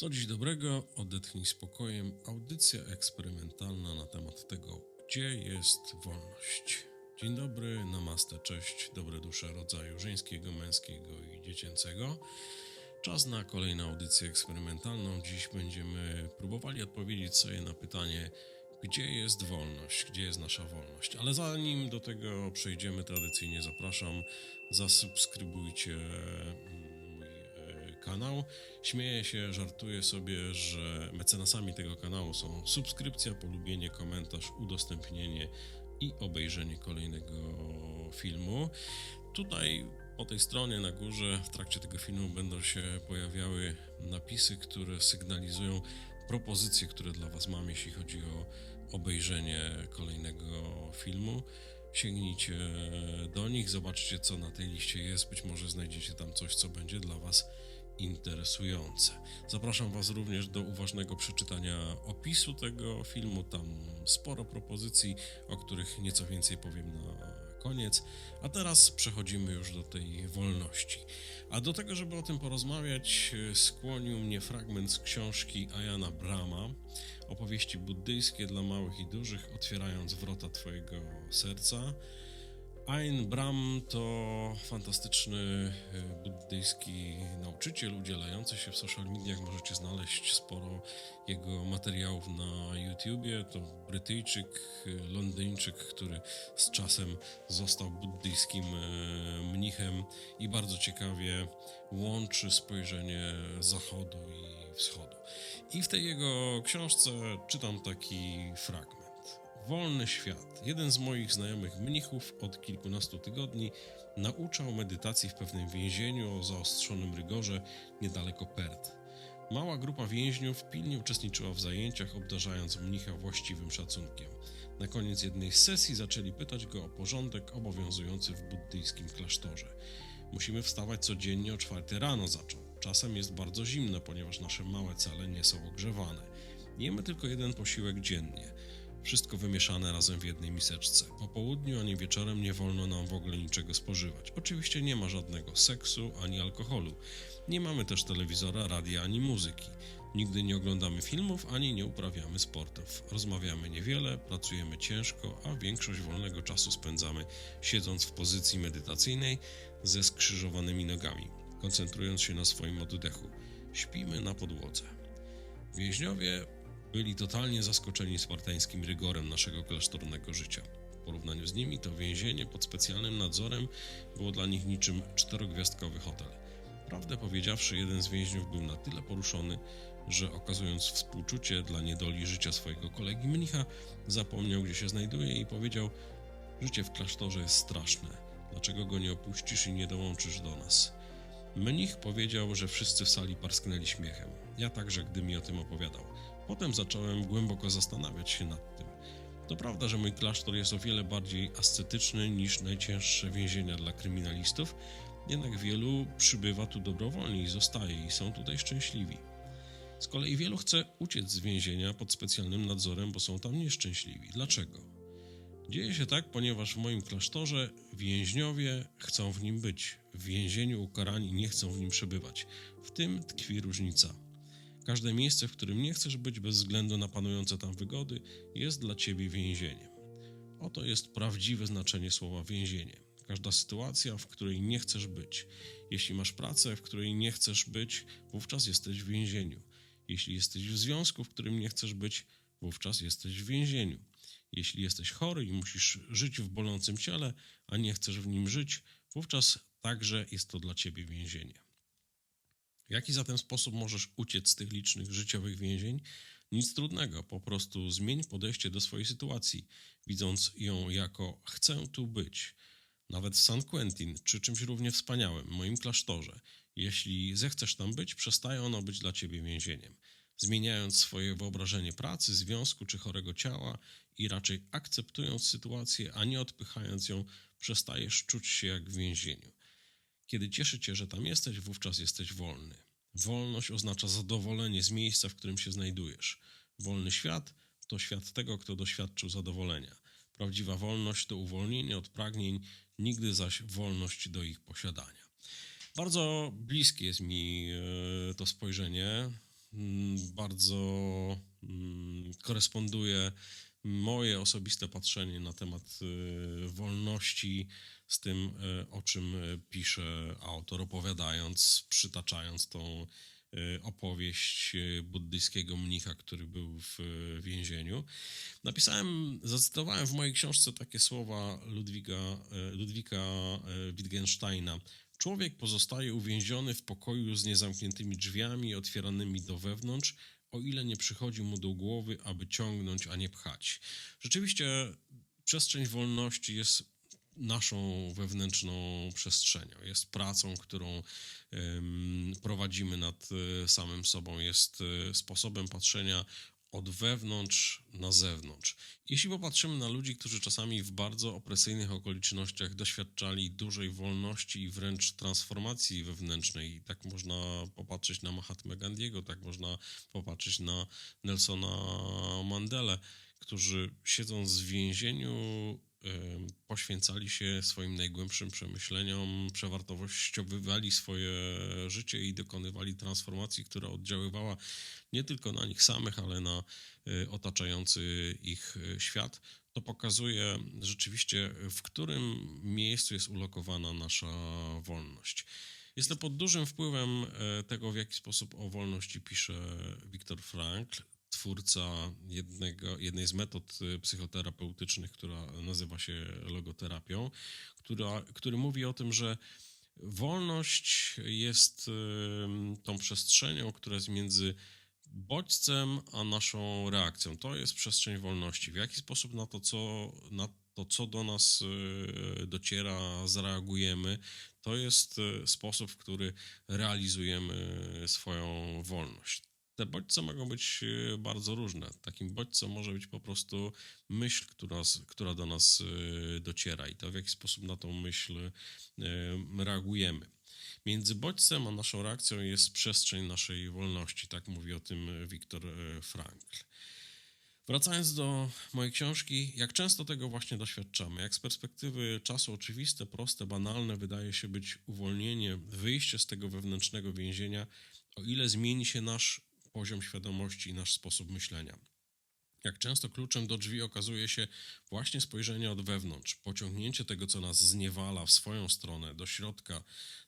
Co dziś dobrego, odetchnij spokojem. Audycja eksperymentalna na temat tego, gdzie jest wolność. Dzień dobry, namaste, cześć, dobre dusze rodzaju żeńskiego, męskiego i dziecięcego. Czas na kolejną audycję eksperymentalną. Dziś będziemy próbowali odpowiedzieć sobie na pytanie, gdzie jest wolność, gdzie jest nasza wolność. Ale zanim do tego przejdziemy, tradycyjnie zapraszam, zasubskrybujcie kanał. Śmieję się, żartuję sobie, że mecenasami tego kanału są subskrypcja, polubienie, komentarz, udostępnienie i obejrzenie kolejnego filmu. Tutaj po tej stronie na górze w trakcie tego filmu będą się pojawiały napisy, które sygnalizują propozycje, które dla Was mam, jeśli chodzi o obejrzenie kolejnego filmu. Sięgnijcie do nich, zobaczcie co na tej liście jest. Być może znajdziecie tam coś, co będzie dla Was interesujące. Zapraszam Was również do uważnego przeczytania opisu tego filmu. Tam sporo propozycji, o których nieco więcej powiem na koniec. A teraz przechodzimy już do tej wolności. A do tego, żeby o tym porozmawiać, skłonił mnie fragment z książki Ayana Brahma, opowieści buddyjskie dla małych i dużych, otwierając wrota Twojego serca. Ayn Brahm to fantastyczny e, buddyjski nauczyciel udzielający się w social mediach. Możecie znaleźć sporo jego materiałów na YouTubie. To Brytyjczyk, e, Londyńczyk, który z czasem został buddyjskim e, mnichem i bardzo ciekawie łączy spojrzenie zachodu i wschodu. I w tej jego książce czytam taki fragment. Wolny świat. Jeden z moich znajomych mnichów od kilkunastu tygodni nauczał medytacji w pewnym więzieniu o zaostrzonym rygorze niedaleko Perth. Mała grupa więźniów pilnie uczestniczyła w zajęciach, obdarzając mnicha właściwym szacunkiem. Na koniec jednej z sesji zaczęli pytać go o porządek obowiązujący w buddyjskim klasztorze. Musimy wstawać codziennie o czwartej rano, zaczął. Czasem jest bardzo zimno, ponieważ nasze małe cele nie są ogrzewane. Jemy tylko jeden posiłek dziennie. Wszystko wymieszane razem w jednej miseczce. Po południu ani wieczorem nie wolno nam w ogóle niczego spożywać. Oczywiście nie ma żadnego seksu ani alkoholu. Nie mamy też telewizora, radia ani muzyki. Nigdy nie oglądamy filmów ani nie uprawiamy sportów. Rozmawiamy niewiele, pracujemy ciężko, a większość wolnego czasu spędzamy siedząc w pozycji medytacyjnej ze skrzyżowanymi nogami, koncentrując się na swoim oddechu. Śpimy na podłodze. Więźniowie byli totalnie zaskoczeni spartańskim rygorem naszego klasztornego życia. W porównaniu z nimi to więzienie pod specjalnym nadzorem było dla nich niczym czterogwiazdkowy hotel. Prawdę powiedziawszy, jeden z więźniów był na tyle poruszony, że okazując współczucie dla niedoli życia swojego kolegi mnicha, zapomniał gdzie się znajduje i powiedział: Życie w klasztorze jest straszne. Dlaczego go nie opuścisz i nie dołączysz do nas? Mnich powiedział, że wszyscy w sali parsknęli śmiechem. Ja także, gdy mi o tym opowiadał. Potem zacząłem głęboko zastanawiać się nad tym. To prawda, że mój klasztor jest o wiele bardziej ascetyczny niż najcięższe więzienia dla kryminalistów, jednak wielu przybywa tu dobrowolnie i zostaje i są tutaj szczęśliwi. Z kolei wielu chce uciec z więzienia pod specjalnym nadzorem, bo są tam nieszczęśliwi. Dlaczego? Dzieje się tak, ponieważ w moim klasztorze więźniowie chcą w nim być, w więzieniu ukarani nie chcą w nim przebywać. W tym tkwi różnica. Każde miejsce, w którym nie chcesz być bez względu na panujące tam wygody, jest dla ciebie więzieniem. Oto jest prawdziwe znaczenie słowa więzienie. Każda sytuacja, w której nie chcesz być. Jeśli masz pracę, w której nie chcesz być, wówczas jesteś w więzieniu. Jeśli jesteś w związku, w którym nie chcesz być, wówczas jesteś w więzieniu. Jeśli jesteś chory i musisz żyć w bolącym ciele, a nie chcesz w nim żyć, wówczas także jest to dla ciebie więzienie. W jaki zatem sposób możesz uciec z tych licznych życiowych więzień? Nic trudnego, po prostu zmień podejście do swojej sytuacji, widząc ją jako chcę tu być. Nawet w San Quentin, czy czymś równie wspaniałym, moim klasztorze. Jeśli zechcesz tam być, przestaje ono być dla ciebie więzieniem. Zmieniając swoje wyobrażenie pracy, związku czy chorego ciała i raczej akceptując sytuację, a nie odpychając ją, przestajesz czuć się jak w więzieniu. Kiedy cieszy cię, że tam jesteś, wówczas jesteś wolny. Wolność oznacza zadowolenie z miejsca, w którym się znajdujesz. Wolny świat to świat tego, kto doświadczył zadowolenia. Prawdziwa wolność to uwolnienie od pragnień, nigdy zaś wolność do ich posiadania. Bardzo bliskie jest mi e, to spojrzenie. mm, bardzo mm, koresponduje moje osobiste patrzenie na temat y, wolności z tym, y, o czym pisze autor, opowiadając, przytaczając tą y, opowieść buddyjskiego mnicha, który był w więzieniu. Napisałem, zacytowałem w mojej książce takie słowa Ludwiga, Ludwika Wittgensteina. Człowiek pozostaje uwięziony w pokoju z niezamkniętymi drzwiami otwieranymi do wewnątrz, o ile nie przychodzi mu do głowy, aby ciągnąć, a nie pchać. Rzeczywiście przestrzeń wolności jest naszą wewnętrzną przestrzenią, jest pracą, którą prowadzimy nad e, samym sobą, jest e, sposobem patrzenia od wewnątrz na zewnątrz. Jeśli popatrzymy na ludzi, którzy czasami w bardzo opresyjnych okolicznościach doświadczali dużej wolności i wręcz transformacji wewnętrznej, tak można popatrzeć na Mahatma Gandhiego, tak można popatrzeć na Nelsona Mandelę, którzy siedząc w więzieniu poświęcali się swoim najgłębszym przemyśleniom, przewartościowywali swoje życie i dokonywali transformacji, która oddziaływała nie tylko na nich samych, ale na y, otaczający ich y, świat. To pokazuje rzeczywiście, w którym miejscu jest ulokowana nasza wolność. Jestem pod dużym wpływem e, tego, w jaki sposób o wolności pisze Viktor Frankl twórca jednego, jednej z metod y, psychoterapeutycznych, która nazywa się logoterapią, która, który mówi o tym, że wolność jest y, tą przestrzenią, która jest między bodźcem a naszą reakcją. To jest przestrzeń wolności. W jaki sposób na to, co, na to, co do nas y, dociera, zareagujemy, to jest sposób, w który realizujemy swoją wolność te bodźce mogą być e, bardzo różne. Takim bodźcem może być po prostu myśl, która, która do nas e, dociera i to w jaki sposób na tą myśl e, reagujemy. Między bodźcem a naszą reakcją jest przestrzeń naszej wolności, tak mówi o tym Viktor Frankl. Wracając do mojej książki, jak często tego właśnie doświadczamy? Jak z perspektywy czasu oczywiste, proste, banalne wydaje się być uwolnienie, wyjście z tego wewnętrznego więzienia, o ile zmieni się nasz poziom świadomości i nasz sposób myślenia. Jak często kluczem do drzwi okazuje się właśnie spojrzenie od wewnątrz, pociągnięcie tego, co nas zniewala w swoją stronę, do środka,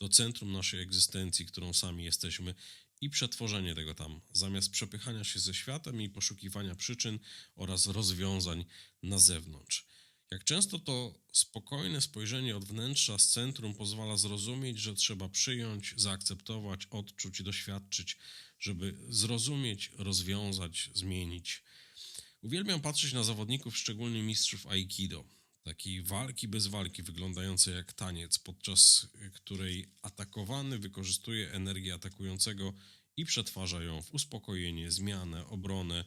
do centrum naszej egzystencji, którą sami jesteśmy, i przetworzenie tego tam, zamiast przepychania się ze światem i poszukiwania przyczyn oraz rozwiązań na zewnątrz. Jak często to spokojne spojrzenie od wnętrza z centrum pozwala zrozumieć, że trzeba przyjąć, zaakceptować, odczuć, doświadczyć, żeby zrozumieć, rozwiązać, zmienić. Uwielbiam patrzeć na zawodników, szczególnie mistrzów Aikido. Takiej walki bez walki, wyglądającej jak taniec, podczas której atakowany wykorzystuje energię atakującego i przetwarza ją w uspokojenie, zmianę, obronę,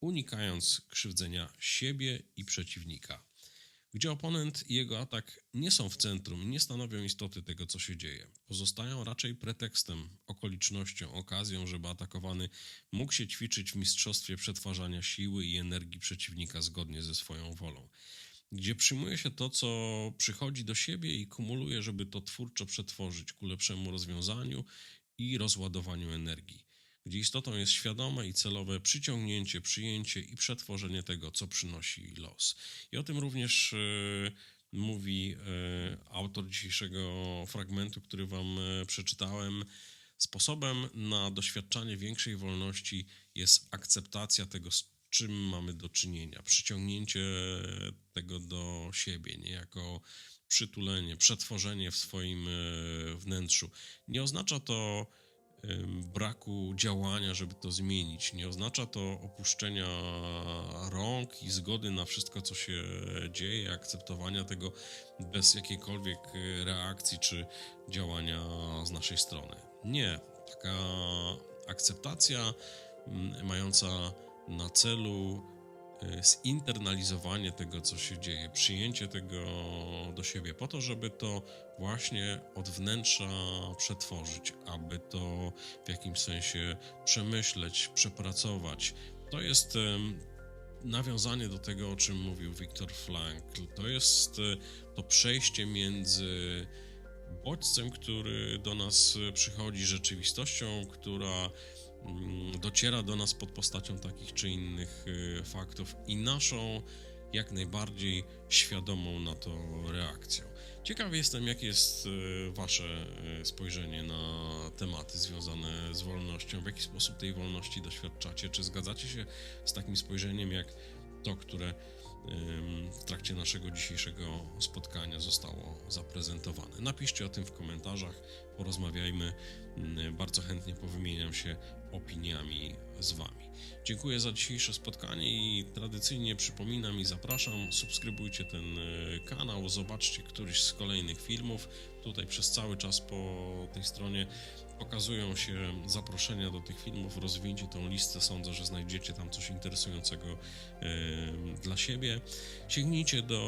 unikając krzywdzenia siebie i przeciwnika gdzie oponent i jego atak nie są w centrum, nie stanowią istoty tego, co się dzieje. Pozostają raczej pretekstem, okolicznością, okazją, żeby atakowany mógł się ćwiczyć w mistrzostwie przetwarzania siły i energii przeciwnika zgodnie ze swoją wolą. Gdzie przyjmuje się to, co przychodzi do siebie i kumuluje, żeby to twórczo przetworzyć ku lepszemu rozwiązaniu i rozładowaniu energii gdzie istotą jest świadome i celowe przyciągnięcie, przyjęcie i przetworzenie tego, co przynosi los. I o tym również e, mówi e, autor dzisiejszego fragmentu, który Wam e, przeczytałem. Sposobem na doświadczanie większej wolności jest akceptacja tego, z czym mamy do czynienia, przyciągnięcie tego do siebie, niejako przytulenie, przetworzenie w swoim wnętrzu. Nie oznacza to braku działania, żeby to zmienić. Nie oznacza to opuszczenia rąk i zgody na wszystko, co się dzieje, akceptowania tego bez jakiejkolwiek e, reakcji czy działania z naszej strony. Nie. Taka akceptacja mająca na celu zinternalizowanie tego, co się dzieje, przyjęcie tego do siebie, po to, żeby to właśnie od wnętrza przetworzyć, aby to w jakimś sensie przemyśleć, przepracować. To jest nawiązanie do tego, o czym mówił Viktor Frankl. To jest y, to przejście między bodźcem, który do nas przychodzi, rzeczywistością, która dociera do nas pod postacią takich czy innych y, faktów i naszą jak najbardziej świadomą na to reakcją. Ciekaw jestem, jakie jest y, Wasze y, spojrzenie na tematy związane z wolnością, w jaki sposób tej wolności doświadczacie, czy zgadzacie się z takim spojrzeniem jak to, które w trakcie naszego dzisiejszego spotkania zostało zaprezentowane. Napiszcie o tym w komentarzach, porozmawiajmy. Bardzo chętnie powymieniam się opiniami z Wami. Dziękuję za dzisiejsze spotkanie i tradycyjnie przypominam i zapraszam, subskrybujcie ten y, kanał, zobaczcie któryś z kolejnych filmów. Tutaj przez cały czas po tej stronie pokazują się zaproszenia do tych filmów. Rozwinięcie tą listę, sądzę, że znajdziecie tam coś interesującego e, dla siebie. Sięgnijcie do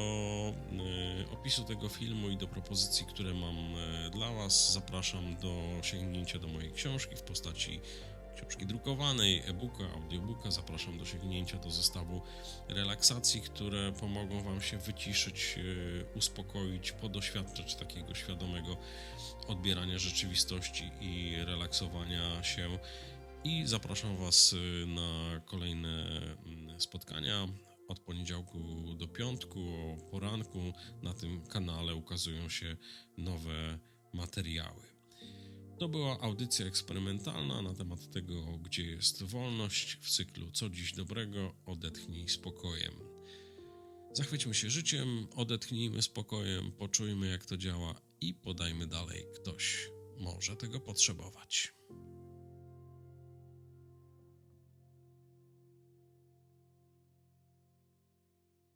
e, opisu tego filmu i do propozycji, które mam e, dla Was. Zapraszam do sięgnięcia do mojej książki w postaci książki drukowanej, e-booka, audiobooka. Zapraszam do sięgnięcia do zestawu relaksacji, które pomogą Wam się wyciszyć, e, uspokoić, podoświadczać takiego świadomego odbierania rzeczywistości i relaksowania się. I zapraszam Was y, na kolejne mm, spotkania od poniedziałku do piątku o poranku. Na tym kanale ukazują się nowe materiały. To była audycja eksperymentalna na temat tego, gdzie jest wolność w cyklu Co dziś dobrego, odetchnij spokojem. Zachwyćmy się życiem, odetchnijmy spokojem, poczujmy jak to działa i podajmy dalej. Ktoś może tego potrzebować.